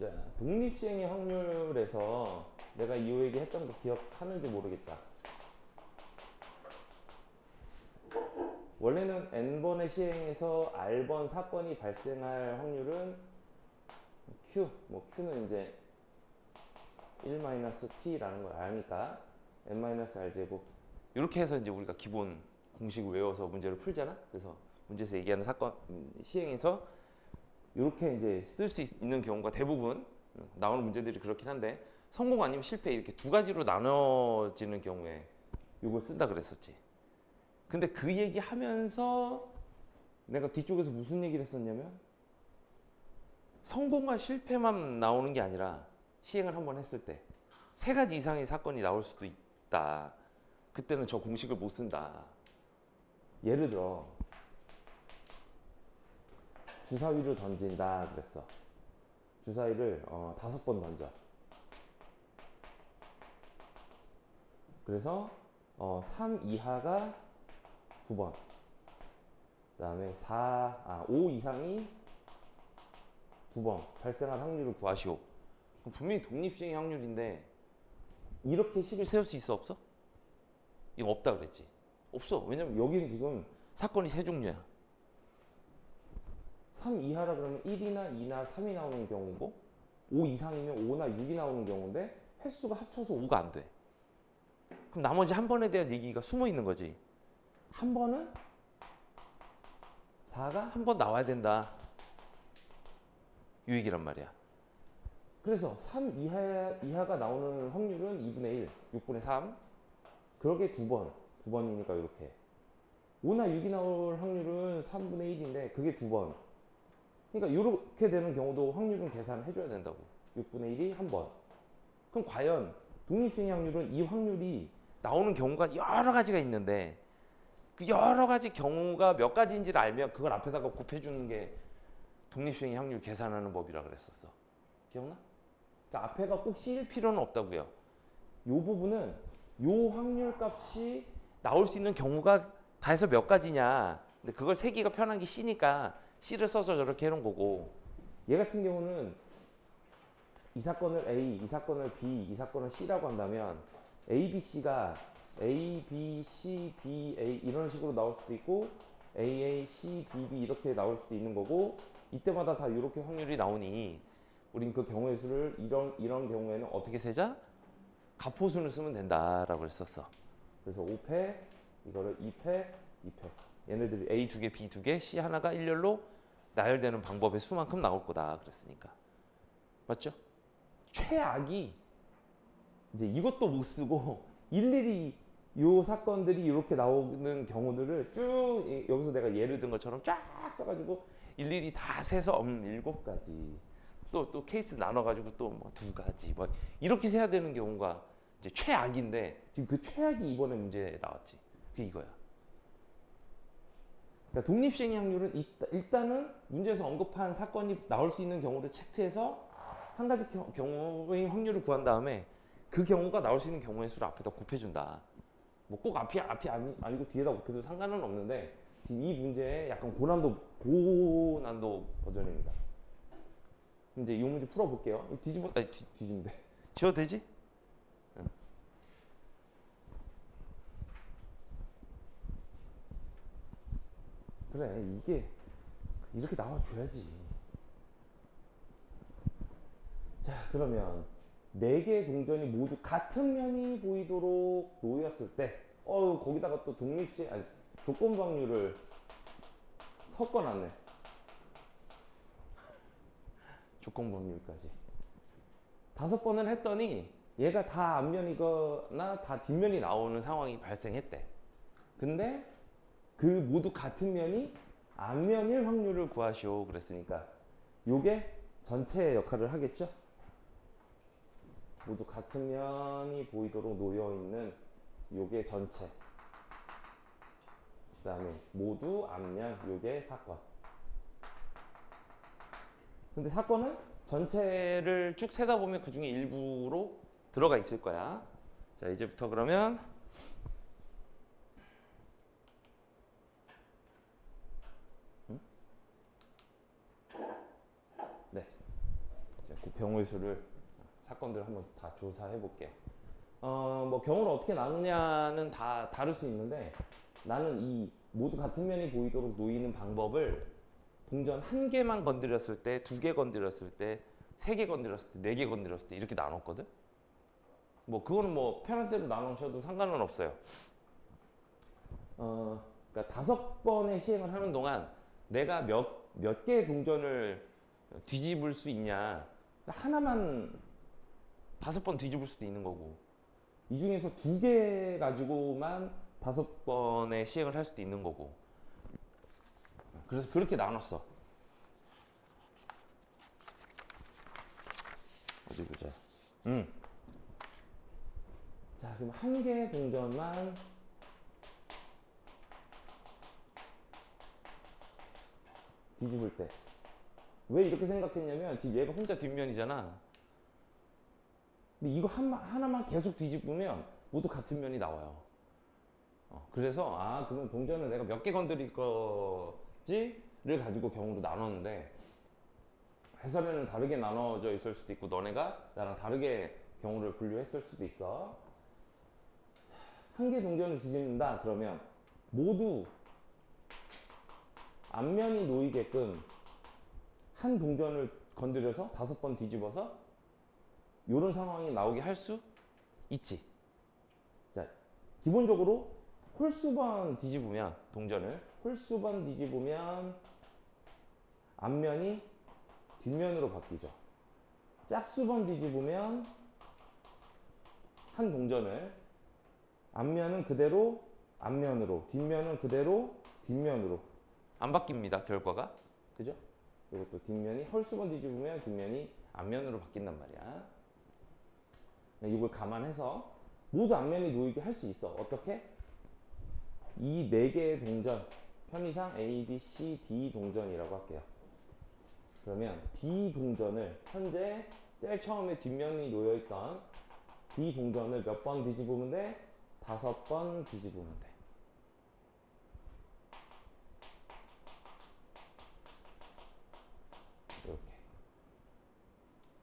자, 독립시행의 확률에서 내가 이 얘기 했던 거 기억하는지 모르겠다. 원래는 n번의 시행에서 r번 사건이 발생할 확률은 q, 뭐 q는 이제 1-p라는 걸 아니까 n-r제곱 이렇게 해서 이제 우리가 기본 공식을 외워서 문제를 풀잖아. 그래서 문제에서 얘기하는 사건 음, 시행에서 이렇게 이제 쓸 수 있는 경우가 대부분 음, 나오는 문제들이 그렇긴 한데 성공 아니면 실패 이렇게 두 가지로 나눠지는 경우에 이걸 쓴다 그랬었지. 근데 그 얘기 하면서 내가 뒤쪽에서 무슨 얘기를 했었냐면 성공과 실패만 나오는 게 아니라 시행을 한번 했을 때 세 가지 이상의 사건이 나올 수도 있다. 그때는 저 공식을 못 쓴다. 예를 들어 주사위를 던진다 그랬어. 주사위를 어, 다섯 번 던져. 그래서 어, 3 이하가 9번. 그 다음에 4, 아, 5 이상이 9번 발생할 확률을 구하시오. 분명히 독립시행의 확률인데 이렇게 식을 세울 수 있어 없어? 이거 없다 그랬지. 없어. 왜냐면 여기는 지금 사건이 세 종류야. 3 이하라 그러면 1이나 2나 3이 나오는 경우고 5 이상이면 5나 6이 나오는 경우인데 횟수가 합쳐서 5가 안 돼. 그럼 나머지 한 번에 대한 얘기가 숨어 있는 거지. 한 번은 4가 한 번 나와야 된다. 이 얘기란 말이야. 그래서 3 이하, 이하가 나오는 확률은 2분의 1, 6분의 3. 그러게 두 번, 두 번이니까 이렇게. 5나 6이 나올 확률은 3분의 1인데 그게 두 번. 그러니까 이렇게 되는 경우도 확률은 계산해 줘야 된다고. 6분의 1이 한 번. 그럼 과연 독립시행 확률은 이 확률이 나오는 경우가 여러 가지가 있는데 그 여러 가지 경우가 몇 가지인지를 알면 그걸 앞에다가 곱해주는 게 독립시행의 확률 계산하는 법이라 그랬었어. 기억나? 그러니까 앞에가 꼭 C일 필요는 없다고요. 요 부분은 요 확률 값이 나올 수 있는 경우가 다 해서 몇 가지냐. 근데 그걸 세기가 편한 게 C니까 C를 써서 저렇게 해놓은 거고 얘 같은 경우는 이 사건을 A, 이 사건을 B, 이 사건을 C라고 한다면 A, B, C가 A, B, C, B, A 이런 식으로 나올 수도 있고 A, A, C, B, B 이렇게 나올 수도 있는 거고 이때마다 다 이렇게 확률이 나오니 우린 그 경우의 수를 이런 이런 경우에는 어떻게 세자? 가포수를 쓰면 된다라고 했었어. 그래서 5패 이거를 2패, 2패. 얘네들이 A 두 개, B 두 개, C 하나가 일렬로 나열되는 방법의 수만큼 나올 거다 그랬으니까. 맞죠? 최악이 이제 이것도 못 쓰고 일일이 요 사건들이 이렇게 나오는 경우들을 쭉 이- 여기서 내가 예를 든 것처럼 쫙 써가지고 일일이 다 세서 음 일곱 가지 또 또 케이스 나눠가지고 또 뭐 두 가지 뭐 이렇게 세야 되는 경우가 이제 최악인데 지금 그 최악이 이번에 문제에 나왔지 그게 이거야. 그러니까 독립시행 확률은 일단은 문제에서 언급한 사건이 나올 수 있는 경우를 체크해서 한 가지 겨- 경우의 확률을 구한 다음에 그 경우가 나올 수 있는 경우의 수를 앞에다 곱해준다. 뭐 꼭 앞이 앞이 아니, 아니고 뒤에다 곱해도 상관은 없는데 이 문제의 약간 고난도 고난도 버전입니다. 이제 이 문제 풀어볼게요. 뒤집어 아니 뒤, 뒤집는데 지워도 되지? 그래 이게 이렇게 나와줘야지. 자 그러면 네 개의 동전이 모두 같은 면이 보이도록 놓였을 때, 어우 거기다가 또 독립시 아니 조건 방률을 섞어놨네. 조건 방률까지. 다섯 번을 했더니 얘가 다 앞면이거나 다 뒷면이 나오는 상황이 발생했대. 근데 그 모두 같은 면이 앞면일 확률을 구하시오 그랬으니까 요게 전체의 역할을 하겠죠? 모두 같은 면이 보이도록 놓여 있는 요게 전체. 그 다음에 모두 앞면 요게 사건. 근데 사건은 전체를 쭉 세다 보면 그 중에 일부로 들어가 있을 거야. 자, 이제부터 그러면 음? 네. 자, 그 경우의 수를 사건들을 한번 다 조사해 볼게요. 어, 뭐 경우를 어떻게 나누냐는 다 다를 수 있는데 나는 이 모두 같은 면이 보이도록 놓이는 방법을 동전 한 개만 건드렸을 때, 두 개 건드렸을 때, 세 개 건드렸을 때, 네 개 건드렸을 때 이렇게 나눴거든. 뭐 그거는 뭐 편한 대로 나누셔도 상관은 없어요. 어, 그러니까 다섯 번의 시행을 하는 동안 내가 몇 몇 개의 동전을 뒤집을 수 있냐 하나만 다섯 번 뒤집을 수도 있는 거고 이 중에서 두 개 가지고만 다섯 번의 시행을 할 수도 있는 거고. 그래서 그렇게 나눴어. 어디 보자. 음. 자 그럼 한 개 동전만 뒤집을 때 왜 이렇게 생각했냐면 지금 얘가 혼자 뒷면이잖아. 근데 이거 한, 하나만 계속 뒤집으면 모두 같은 면이 나와요. 어, 그래서 아 그러면 동전을 내가 몇 개 건드릴 거지를 가지고 경우로 나눴는데 해설에는 다르게 나눠져 있을 수도 있고 너네가 나랑 다르게 경우를 분류했을 수도 있어. 한 개 동전을 뒤집는다 그러면 모두 앞면이 놓이게끔 한 동전을 건드려서 다섯 번 뒤집어서 이런 상황이 나오게 할 수 있지. 자, 기본적으로 홀수번 뒤집으면 동전을 홀수번 뒤집으면 앞면이 뒷면으로 바뀌죠. 짝수번 뒤집으면 한 동전을 앞면은 그대로 앞면으로, 뒷면은 그대로 뒷면으로 안 바뀝니다. 결과가 그죠? 이것도 뒷면이 헐수번 뒤집으면 뒷면이 앞면으로 바뀐단 말이야. 이걸 감안해서 모두 앞면이 놓이게 할 수 있어. 어떻게? 이 네 개의 동전, 편의상 A, B, C, D 동전이라고 할게요. 그러면 D 동전을 현재 제일 처음에 뒷면이 놓여있던 D 동전을 몇 번 뒤집으면 돼? 다섯 번 뒤집으면 돼.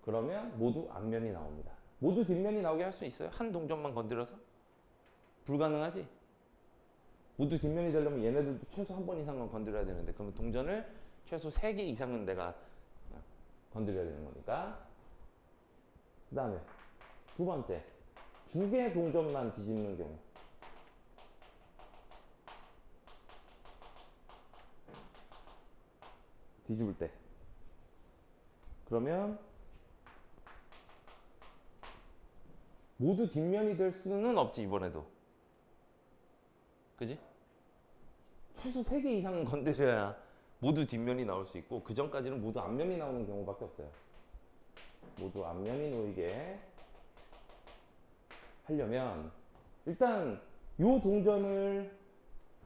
그러면 모두 앞면이 나옵니다. 모두 뒷면이 나오게 할 수 있어요? 한 동전만 건드려서? 불가능하지? 모두 뒷면이 되려면 얘네들도 최소 한 번 이상은 건드려야 되는데 그러면 동전을 최소 3개 이상은 내가 건드려야 되는 거니까 그 다음에 두 번째 두개 동전만 뒤집는 경우 뒤집을 때 그러면 모두 뒷면이 될 수는 없지 이번에도 그지? 최소 3개 이상은 건드려야 모두 뒷면이 나올 수 있고 그 전까지는 모두 앞면이 나오는 경우밖에 없어요 모두 앞면이 놓이게 하려면 일단 요 동전을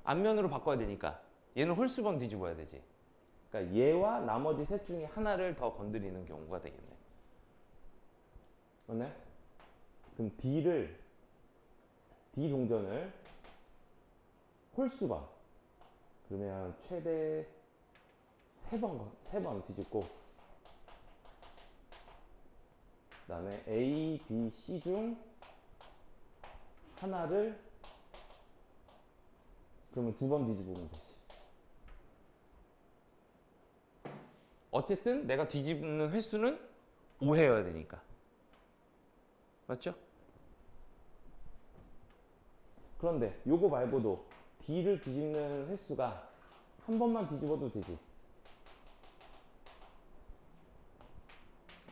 앞면으로 바꿔야 되니까 얘는 홀수번 뒤집어야 되지 그러니까 얘와 나머지 셋 중에 하나를 더 건드리는 경우가 되겠네. 맞나요? 그럼 D를 D 동전을 홀수번 그러면 최대 세번 세번 뒤집고 그 다음에 A, B, C 중 하나를 그러면 두 번 뒤집으면 되지. 어쨌든 내가 뒤집는 횟수는 5회여야 되니까. 맞죠? 그런데 요거 말고도 D를 뒤집는 횟수가 한 번만 뒤집어도 되지.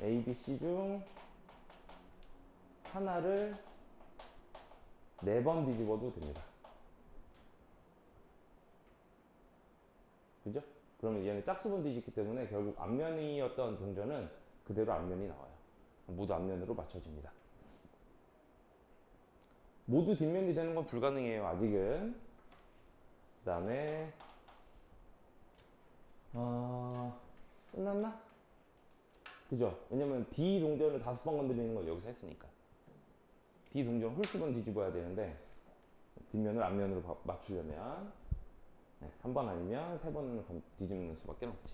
A, B, C 중 하나를 네 번 뒤집어도 됩니다. 그죠? 그러면 얘는 짝수분 뒤집기 때문에 결국 앞면이었던 동전은 그대로 앞면이 나와요. 모두 앞면으로 맞춰집니다. 모두 뒷면이 되는 건 불가능해요 아직은 그 다음에 어... 끝났나? 그죠? 왜냐면 D 동전을 다섯 번 건드리는 걸 여기서 했으니까 D 동전 홀수번 뒤집어야 되는데 뒷면을 앞면으로 맞추려면 네, 한번 아니면 세번 뒤집는 수밖에 없지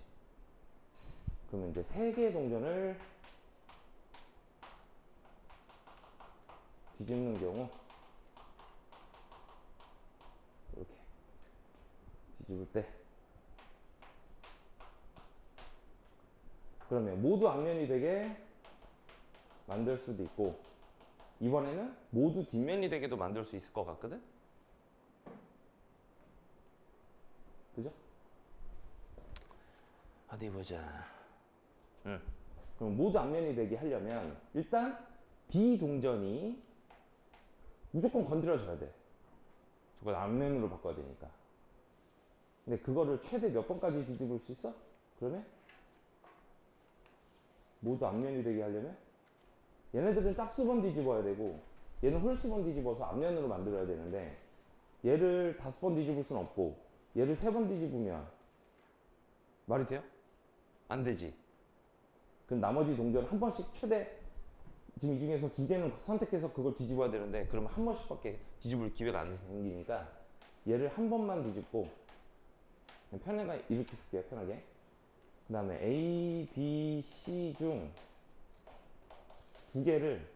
그러면 이제 세 개의 동전을 뒤집는 경우 뒤집을 때 그러면 모두 앞면이 되게 만들 수도 있고 이번에는 모두 뒷면이 되게도 만들 수 있을 것 같거든? 그죠? 어디 보자. 응. 그럼 모두 앞면이 되게 하려면 일단 비동전이 무조건 건드려져야 돼. 저걸 앞면으로 바꿔야 되니까. 근데 그거를 최대 몇 번까지 뒤집을 수 있어? 그러면 모두 앞면이 되게 하려면 얘네들은 짝수번 뒤집어야 되고 얘는 홀수번 뒤집어서 앞면으로 만들어야 되는데 얘를 다섯 번 뒤집을 수는 없고 얘를 세 번 뒤집으면 말이 돼요? 안 되지. 그럼 나머지 동전 한 번씩 최대 지금 이 중에서 두 개는 선택해서 그걸 뒤집어야 되는데 그러면 한 번씩밖에 뒤집을 기회가 안 생기니까 얘를 한 번만 뒤집고 편하게 이렇게 쓸게요 편하게. 그 다음에 A, B, C 중 두 개를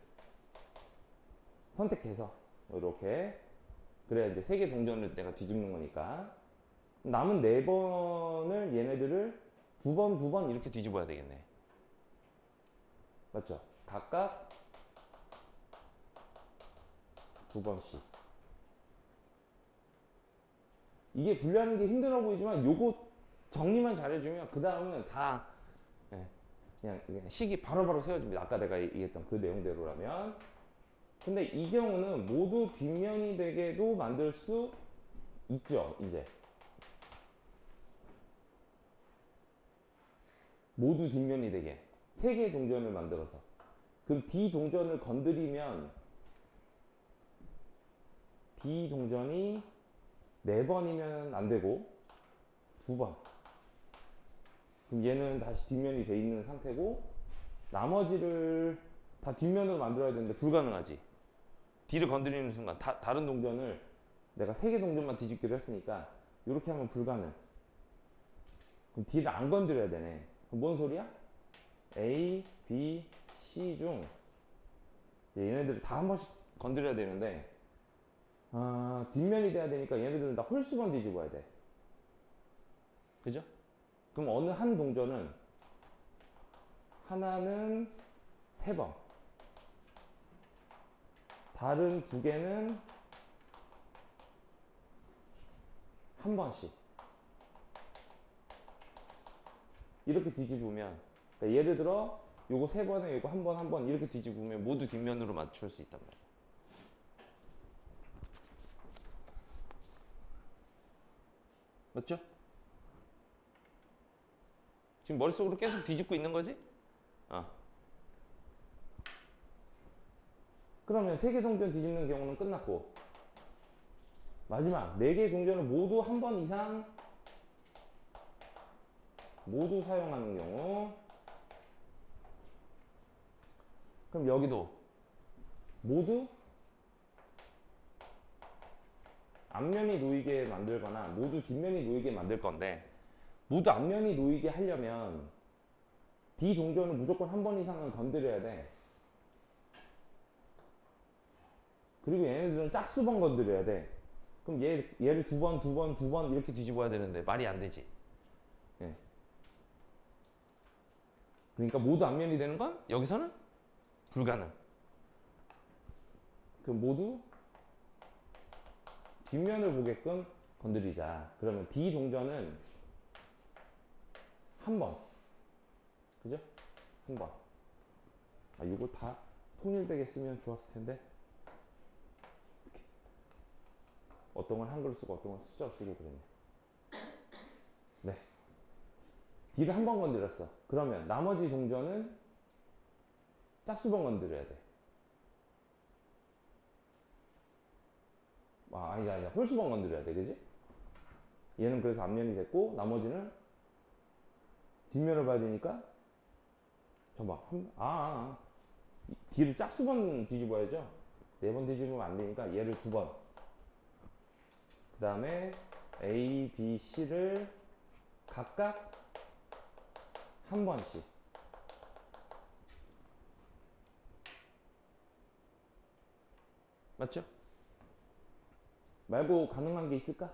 선택해서 이렇게. 그래야 이제 세 개 동전을 내가 뒤집는 거니까. 남은 네 번을 얘네들을 두 번 두 번 이렇게 뒤집어야 되겠네. 맞죠? 각각 두 번씩 이게 분류하는 게 힘들어 보이지만 요거 정리만 잘해주면 그 다음은 다 예, 그냥, 그냥 식이 바로바로 세워집니다. 아까 내가 얘기했던 그 내용대로라면. 근데 이 경우는 모두 뒷면이 되게도 만들 수 있죠, 이제. 모두 뒷면이 되게. 세 개의 동전을 만들어서. 그럼 B 동전을 건드리면 B 동전이 네 번이면 안 되고 두 번. 그럼 얘는 다시 뒷면이 돼 있는 상태고 나머지를 다 뒷면으로 만들어야 되는데 불가능하지. 뒤를 건드리는 순간 다, 다른 동전을 내가 세 개 동전만 뒤집기로 했으니까 이렇게 하면 불가능. 그럼 뒤를 안 건드려야 되네. 그럼 뭔 소리야? A, B, C 중 얘네들을 다 한 번씩 건드려야 되는데 아, 뒷면이 돼야 되니까 얘네들은 다 홀수건 뒤집어야 돼. 그죠? 그럼 어느 한 동전은 하나는 세 번, 다른 두 개는 한 번씩 이렇게 뒤집으면 그러니까 예를 들어 요거 세 번에 요거 한 번 한 번 이렇게 뒤집으면 모두 뒷면으로 맞출 수 있단 말이야. 맞죠? 지금 머릿속으로 계속 뒤집고 있는 거지? 어. 그러면 세 개 동전 뒤집는 경우는 끝났고 마지막 네 개 동전을 모두 한 번 이상 모두 사용하는 경우 그럼 여기도 모두 앞면이 놓이게 만들거나 모두 뒷면이 놓이게 만들 건데 모두 앞면이 놓이게 하려면 D 동전을 무조건 한 번 이상은 건드려야 돼. 그리고 얘네들은 짝수번 건드려야 돼. 그럼 얘, 얘를 두 번, 두 번, 두 번 이렇게 뒤집어야 되는데 말이 안 되지. 예. 그러니까 모두 앞면이 되는 건 여기서는 불가능. 그럼 모두 뒷면을 보게끔 건드리자. 그러면 D 동전은 한 번. 그죠? 한 번. 아, 이거 다 통일되게 쓰면 좋았을 텐데. 이렇게. 어떤 건 한글 쓰고 어떤 건 숫자 쓰고 그랬네. 네. D를 한 번 건드렸어. 그러면 나머지 동전은 짝수번 건드려야 돼. 아, 아니다, 아니다. 홀수번 건드려야 돼. 그지? 얘는 그래서 앞면이 됐고, 나머지는 뒷면을 봐야 되니까, 잠깐만, 한, 아, 아, 아. 이 뒤를 짝수번 뒤집어야죠. 네 번 뒤집으면 안 되니까 얘를 두 번. 그 다음에 A, B, C를 각각 한 번씩. 맞죠? 말고 가능한 게 있을까?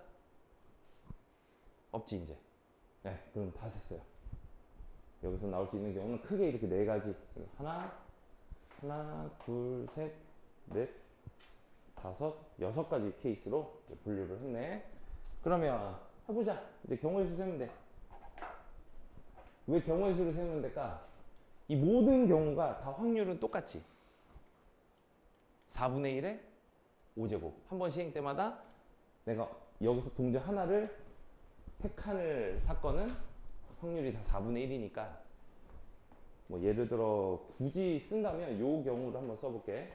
없지 이제. 네, 그럼 다 셌어요. 여기서 나올 수 있는 경우는 크게 이렇게 네 가지. 하나, 하나, 둘, 셋, 넷, 다섯, 여섯 가지 케이스로 분류를 했네. 그러면 해보자. 이제 경우의 수 세면 돼. 왜 경우의 수를 세면 될까? 이 모든 경우가 다 확률은 똑같지. 4분의 1에 5제곱. 한 번 시행 때마다 내가 여기서 동전 하나를 택하는 사건은 확률이 다 4분의 1이니까 뭐 예를 들어 굳이 쓴다면 요 경우를 한번 써볼게.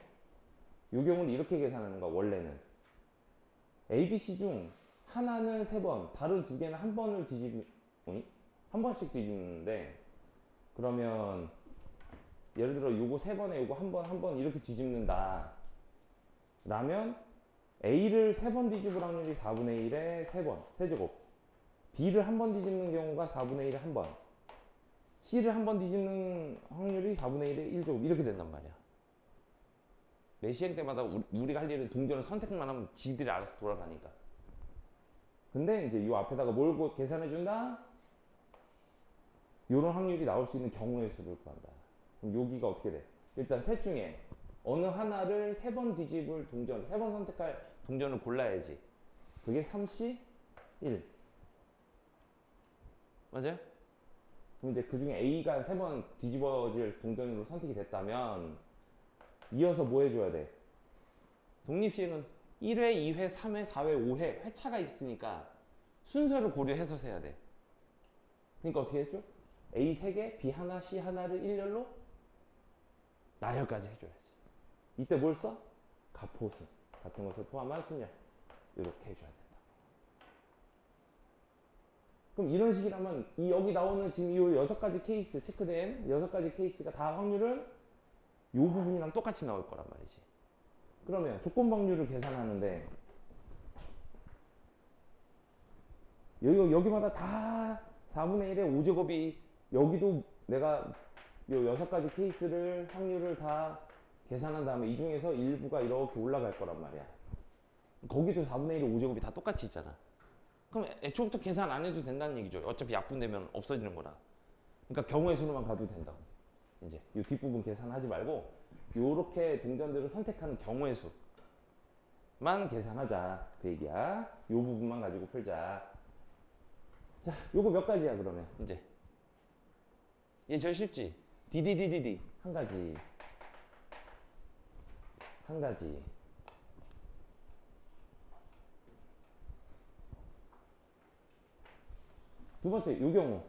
요 경우는 이렇게 계산하는 거야 원래는 A, B, C 중 하나는 세 번, 다른 두 개는 한 번을 뒤집? 한 번씩 뒤집는데 그러면 예를 들어 요거 세 번에 요거 한 번, 한 번 이렇게 뒤집는다. 라면 A를 세번 뒤집을 확률이 4분의 1에 세 번, 세제곱. B를 한 번 뒤집는 경우가 4분의 1에 한 번. C를 한 번 뒤집는 확률이 4분의 1에 1제곱. 이렇게 된단 말이야. 매 시행 때마다 우리- 우리가 할 일은 동전을 선택만 하면 지들이 알아서 돌아가니까. 근데 이제 이 앞에다가 뭘 고- 계산해준다? 요런 확률이 나올 수 있는 경우의 수를 구한다. 그럼 여기가 어떻게 돼? 일단 셋 중에 어느 하나를 세 번 뒤집을 동전, 세 번 선택할 동전을 골라야지. 그게 3C 1. 맞아요? 그럼 이제 그 중에 A가 세 번 뒤집어질 동전으로 선택이 됐다면 이어서 뭐 해줘야 돼? 독립시행은 1회, 2회, 3회, 4회, 5회 회차가 있으니까 순서를 고려해서 세야 돼. 그러니까 어떻게 했죠? A 3개, B 하나, C 하나를 일렬로 나열까지 해줘야지. 이때 뭘 써? 가포수 같은 것을 포함한 순열 이렇게 해줘야 된다. 그럼 이런 식이라면 이 여기 나오는 지금 이 여섯 가지 케이스 체크된 여섯 가지 케이스가 다 확률은 이 부분이랑 똑같이 나올 거란 말이지. 그러면 조건 확률을 계산하는데 여기 여기마다 다 4분의 1의 5제곱이 여기도 내가 요 여섯 가지 케이스를 확률을 다 계산한 다음에 이 중에서 일부가 이렇게 올라갈 거란 말이야. 거기도 4분의 1의 5제곱이 다 똑같이 있잖아. 그럼 애초부터 계산 안 해도 된다는 얘기죠. 어차피 약분되면 없어지는 거라. 그러니까 경우의 수로만 가도 된다고. 이제 이 뒷부분 계산하지 말고 요렇게 동전들을 선택하는 경우의 수만 계산하자. 그 얘기야. 요 부분만 가지고 풀자. 자, 요거 몇 가지야 그러면 이제. 얘 제일 쉽지. 디디디디디 한 가지. 한 가지. 두 번째, 요 경우.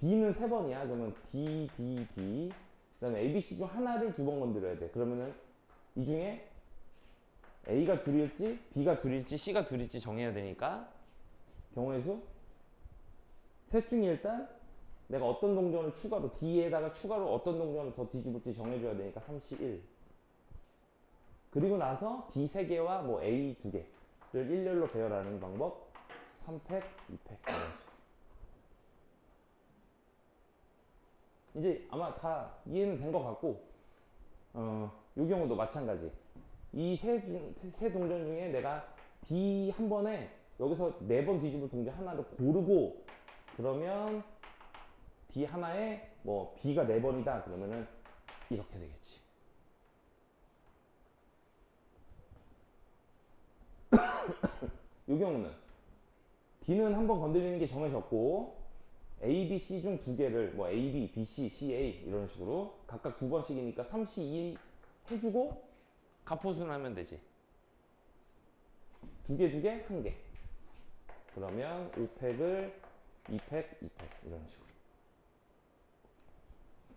D는 세 번이야. 그러면 D, D, D. 그 다음에 A, B, C 중 하나를 두 번 건드려야 돼. 그러면은 이 중에 A가 둘일지, B가 둘일지, C가 둘일지 정해야 되니까 경우의 수? 셋 중에 일단 내가 어떤 동전을 추가로 D에다가 추가로 어떤 동전을 더 뒤집을지 정해줘야 되니까 31 그리고 나서 D 3개와 뭐 A 2개를 일렬로 배열하는 방법 3팩, 2팩. 이제 아마 다 이해는 된 것 같고 어, 이 경우도 마찬가지. 이 세 세 동전 중에 내가 D 한 번에 여기서 네 번 뒤집을 동전 하나를 고르고 그러면 D 하나에 뭐 B가 네 번이다. 그러면은 이렇게 되겠지. 이 경우는 D는 한 번 건드리는 게 정해졌고 A, B, C 중 두 개를 뭐 A, B, B, C, C, A 이런 식으로 각각 두 번씩이니까 3, C, 2 해주고 가포수는 하면 되지. 두 개, 두 개, 한 개. 그러면 5팩을 2팩, 2팩 이런 식으로.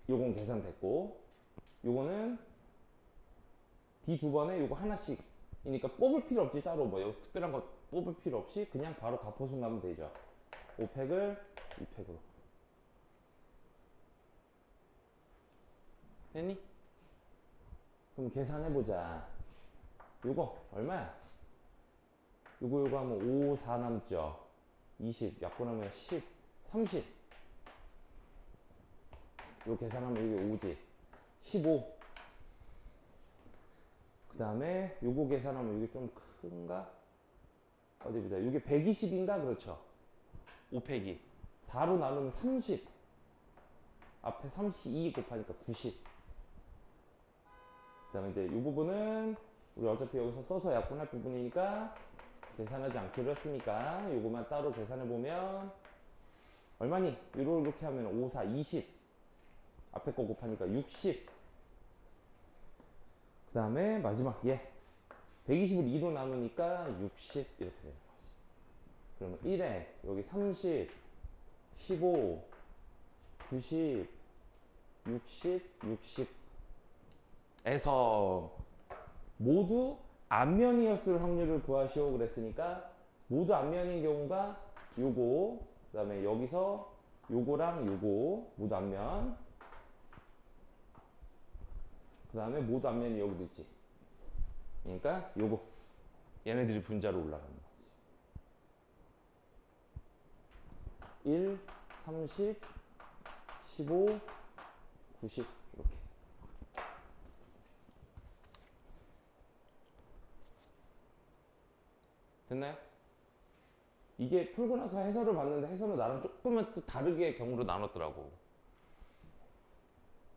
요건 계산됐고 요거는 D 두 번에 요거 하나씩이니까 뽑을 필요 없지 따로 뭐 여기서 특별한 거 뽑을 필요 없이 그냥 바로 가포수 가면 되죠. 5팩을 2팩으로. 됐니? 그럼 계산해보자. 요거 얼마야? 요거 요거 하면 5, 4 남죠. 20 약분하면 10 30 요 계산하면 이게 5지. 15 그 다음에 요거 계산하면 이게 좀 큰가? 어디 보자. 이게 120인가? 그렇죠. 5 빼기 4로 나누면 30. 앞에 32 곱하니까 90. 그 다음에 이제 이 부분은 우리 어차피 여기서 써서 약분할 부분이니까 계산하지 않기로 했으니까 요거만 따로 계산해 보면 얼마니? 이렇게 하면 5, 4, 20. 앞에 거 곱하니까 60. 그 다음에 마지막 얘. 120을 2로 나누니까 60 이렇게 되는 거지. 그러면 1에 여기 30, 15, 90, 60, 60에서 모두 앞면이었을 확률을 구하시오 그랬으니까 모두 앞면인 경우가 요거 그 다음에 여기서 요거랑 요거 모두 앞면 그 다음에 모두 앞면이 여기도 있지 그러니까 요거 얘네들이 분자로 올라가는 거지 1, 30, 15, 90 이렇게 됐나요? 이게 풀고 나서 해설을 봤는데 해설은 나랑 조금은 또 다르게 경우로 나눴더라고.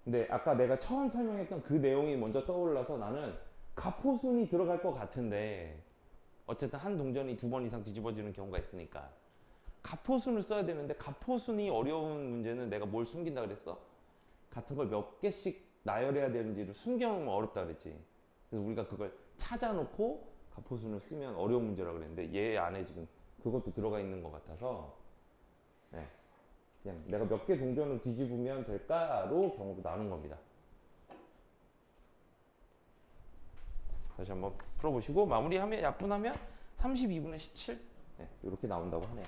근데 아까 내가 처음 설명했던 그 내용이 먼저 떠올라서 나는 가포순이 들어갈 것 같은데 어쨌든 한 동전이 두 번 이상 뒤집어지는 경우가 있으니까 가포순을 써야 되는데 가포순이 어려운 문제는 내가 뭘 숨긴다 그랬어? 같은 걸 몇 개씩 나열해야 되는지를 숨겨놓으면 어렵다 그랬지. 그래서 우리가 그걸 찾아놓고 가포순을 쓰면 어려운 문제라고 그랬는데 얘 안에 지금 그것도 들어가 있는 것 같아서 네. 그냥 내가 몇 개 동전을 뒤집으면 될까로 경우로 나눈 겁니다. 다시 한번 풀어보시고 마무리하면 약분하면 32분의 17 네, 이렇게 나온다고 하네요.